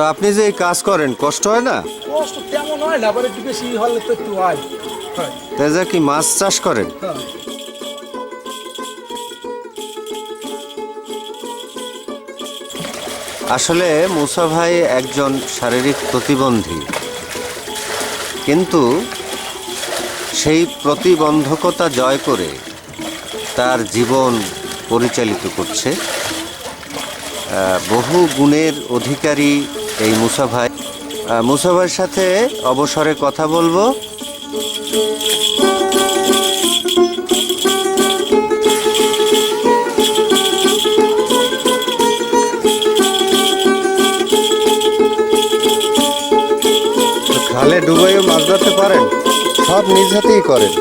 আপনি যে এই কাজ করেন কষ্ট হয় না? কষ্ট তেমন হয় না আবার একটু বেশি হলে তো একটু হয়। হয়। তেজা কি মাছ চাষ করেন? হ্যাঁ। আসলে মুসা ভাই একজন শারীরিক প্রতিবন্ধী। কিন্তু সেই প্রতিবন্ধকতা জয় করে তার জীবন পরিচালিত করছে। বহু গুণের অধিকারী এই মুসা ভাই মুসা ভাইয়ের সাথে অবসরে কথা বলব। খালে ডুবাইও মাছ ধরতে পারেন? সব নিজ হাতেই করেন।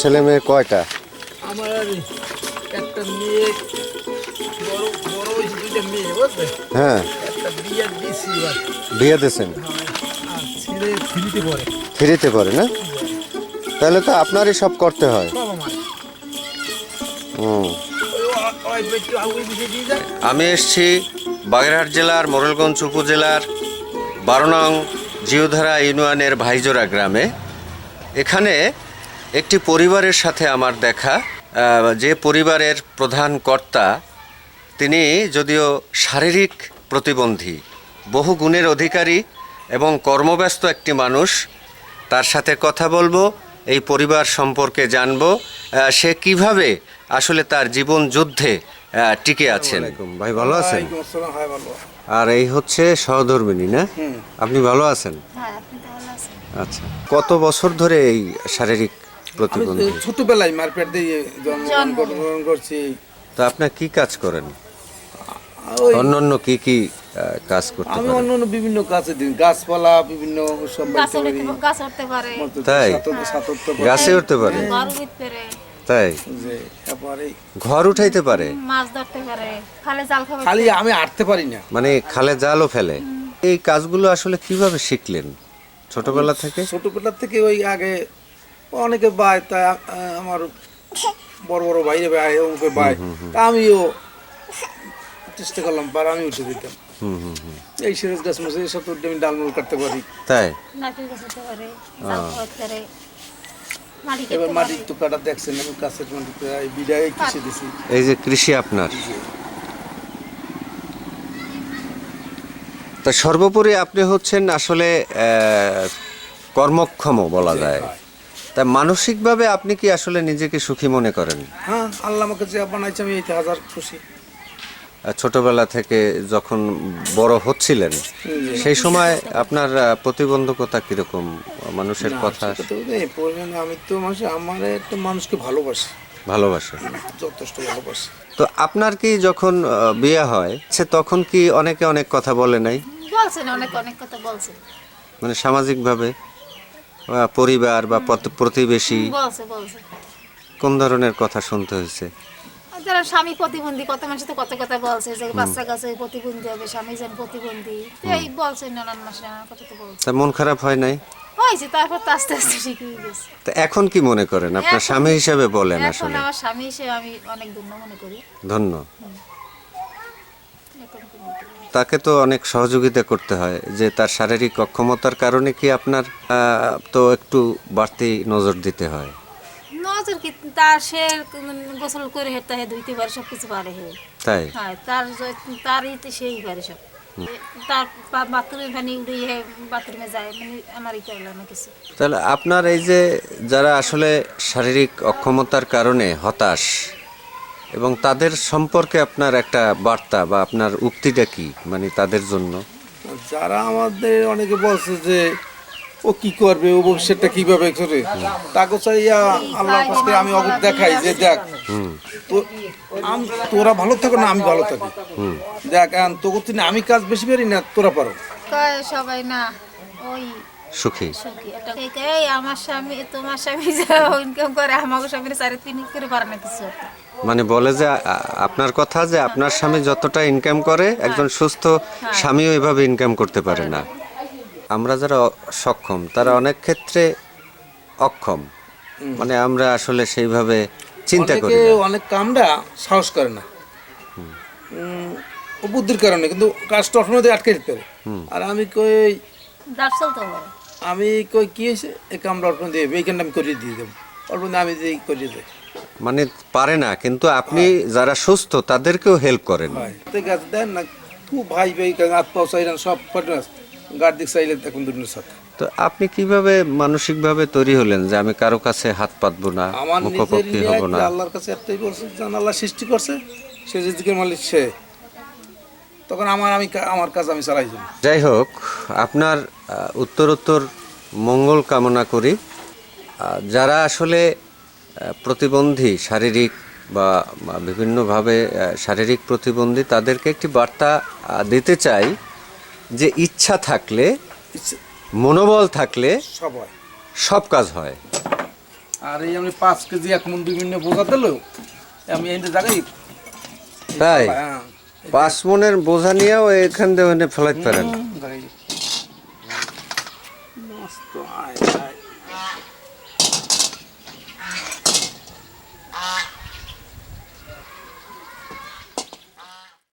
ছেলে মেয়ে কয়টা? আমার একটা মেয়ে বড় বড় দুইটা মেয়ে বুঝলে? হ্যাঁ। বিয়ে দিয়েছেন? ফ্রিতে পড়ে না? তাহলে তো আপনারই সব করতে হয়। আমি এসছি বাগেরহাট জেলার মোরেলগঞ্জ উপজেলার বারো নং জিওধারা ইউনিয়নের ভাইজোরা গ্রামে। এখানে একটি পরিবারের সাথে আমার দেখা। যে পরিবারের প্রধান কর্তা, তিনি যদিও শারীরিক প্রতিবন্ধী বহু গুণের অধিকারী এবং কর্মব্যস্ত একটি মানুষ। তার সাথে কথা বলব এই পরিবার সম্পর্কে জানব সে কীভাবে আসলে তার জীবন যুদ্ধে টিকে আছেন। ভাই ভালো আছেন? হয় ভালো। আর এই হচ্ছে সহধর্মিনী না? আপনি ভালো আছেন? হ্যাঁ আপনি তাহলে আছেন? আচ্ছা কত বছর ধরে এই শারীরিক প্রতিবন্ধী? ছোটবেলায় মারপেট দিয়ে জন্মগ্রহণ জন্ম। কর- গ্রহণ করছি। তো আপনার কি কাজ করেন? অন্যান্য কি কি কাজ করতে আমি অন্য অন্য বিভিন্ন কাজে দিন গাছপালা বিভিন্ন গাছ উঠতে পারে। তাই? গাছে উঠতে পারে? তাই? যে তারপরে ঘর উঠাইতে পারে? মাছ ধরতে পারে। খালে জাল খাবে খালি আমি আটতে পারি না। মানে খালে জালও ফেলে। এই কাজগুলো আসলে কীভাবে শিখলেন? ছোটবেলা থেকে? ছোটবেলা থেকে ওই আগে অনেকে বাই তা আমার বড় বড় ভাইরে ভাই ওকে বাই তা আমিও চেষ্টা করলাম পার আমি উঠে দিতাম এই সিরিজ গাছ এইসব উঠে আমি ডালমুল কাটতে পারি। তাই? এবার মাটি তো কাটা দেখছেন আমি কাছের মাটি প্রায় বিদায় কিসে দিছি? এই যে কৃষি আপনার। তা সর্বোপরি আপনি হচ্ছেন আসলে আহ, কর্মক্ষম বলা যায়। তা মানসিকভাবে আপনি কি আসলে নিজেকে সুখী মনে করেন? হ্যাঁ আল্লাহ আমাকে যে বানাইছে আমি এইতে হাজার খুশি। ছোটবেলা থেকে যখন বড় হচ্ছিলেন সেই সময় আপনার প্রতিবন্ধকতা কীরকম? মানুষের কথা? আমি তো মানুষ আমার একটা মানুষকে ভালোবাসি। ভালোবাসে? যথেষ্ট ভালোবাসি। তো আপনার কি যখন বিয়ে হয় সে তখন কি অনেকে অনেক কথা বলে নাই? বলছেন অনেক অনেক কথা বলছেন। মানে সামাজিকভাবে? পরিবার বা প্রতিবেশী? কোন ধরনের কথা শুনতে হয়েছে? যারা স্বামী প্রতিবন্ধী কত মানুষ তো কত কথা বলছে যে বাচ্চা কাছে প্রতিবন্ধী হবে স্বামী যেন প্রতিবন্ধী। এই বলছে নানান মাসে নানান কথা তো বলছে। তা মন খারাপ হয় নাই? হয়েছে তারপর তো আস্তে আস্তে শিখে গেছে তা এখন কি মনে করেন? আপনার স্বামী হিসেবে বলেন এখন আসলে। আমার স্বামী হিসেবে আমি অনেক ধন্য মনে করি। ধন্য। তাকে তো অনেক সহযোগিতা করতে হয় যে তার শারীরিক অক্ষমতার কারণে কি আপনার তো একটু বাড়তি নজর দিতে হয়? নজর কি? তার সে গোসল করে হেঁটে হে ধুইতে পারে সব কিছু পারে হে। তাই? হ্যাঁ তার তার ইতে সেই পারে সব। তার বাথরুমে পানি উড়ে হে বাথরুমে যায় মানে আমার ই করলাম না কিছু। তাহলে আপনার এই যে যারা আসলে শারীরিক অক্ষমতার কারণে হতাশ এবং তাদের সম্পর্কে আপনার একটা বার্তা বা আপনার উক্তিটা কি মানে তাদের জন্য? যারা আমাদের অনেকে বলছে যে ও কি করবে? ও ভবিষ্যৎটা কীভাবে করে তাকে চাইয়া আল্লাহ কাছে আমি অবক দেখাই যে দেখ তো আম- তোরা ভালো থাকো না আমি ভালো থাকি। দেখ এখন তোকে তুই আমি কাজ বেশি পারি না তোরা পারো। কয় সবাই না ওই সুখী। এই আমার স্বামী তোমার স্বামী যে ইনকাম করে আমাকে স্বামীর চারি তিন করে পারে না কিছু মানে বলে যে আপনার কথা যে আপনার স্বামী যতটা ইনকাম করে একজন সুস্থ স্বামীও এভাবে ইনকাম করতে পারে না। আমরা যারা সক্ষম তারা অনেক ক্ষেত্রে অক্ষম। মানে আমরা আসলে সেইভাবে চিন্তা করি অনেক কামটা সাহস করে না। ও বুদ্ধির কারণে কিন্তু কাজটা অসময় আটকে দিতে পারে আর আমি কই হবে আমি কই কি হয়েছে? এই কামটা অল্প দিয়ে এইখানটা আমি করিয়ে দিয়ে দেবো। অল্প আমি দিয়ে করিয়ে দেয় মানে পারে না কিন্তু আপনি যারা সুস্থ তাদেরকেও হেল্প করেন। গাছ দেন না খুব ভাই ভাই পাও সব ফটো গাড় দিক চাইলে এখন দুজনের সাথে। তো আপনি কীভাবে মানসিকভাবে তৈরি হলেন যে আমি কারও কাছে হাত পাতবো না আমার মুখোপক্ষি হব না? আল্লাহর কাছে একটাই বলছে যেন আল্লাহ সৃষ্টি করছে সে রিজিকের মালিক সে। তখন আমার আমি কা- আমার কাজ আমি চালাই যাব। যাই হোক আপনার আহ, উত্তরোত্তর মঙ্গল কামনা করি। আহ, যারা আসলে আহ, প্রতিবন্ধী শারীরিক বা বা বিভিন্নভাবে আহ, শারীরিক প্রতিবন্ধী তাদেরকে একটি বার্তা আহ, দিতে চাই। যে ইচ্ছা থাকলে মনোবল থাকলে সব হয়। সব কাজ হয়। আর এই আমি পাঁচ কেজি এখন বিভিন্ন বোঝা দিল আমি হ্যাঁ, এই জায়গায় তাই? পাঁচ মনের বোঝা নিয়েও এখান দিয়ে ফেলাইতে পারেন।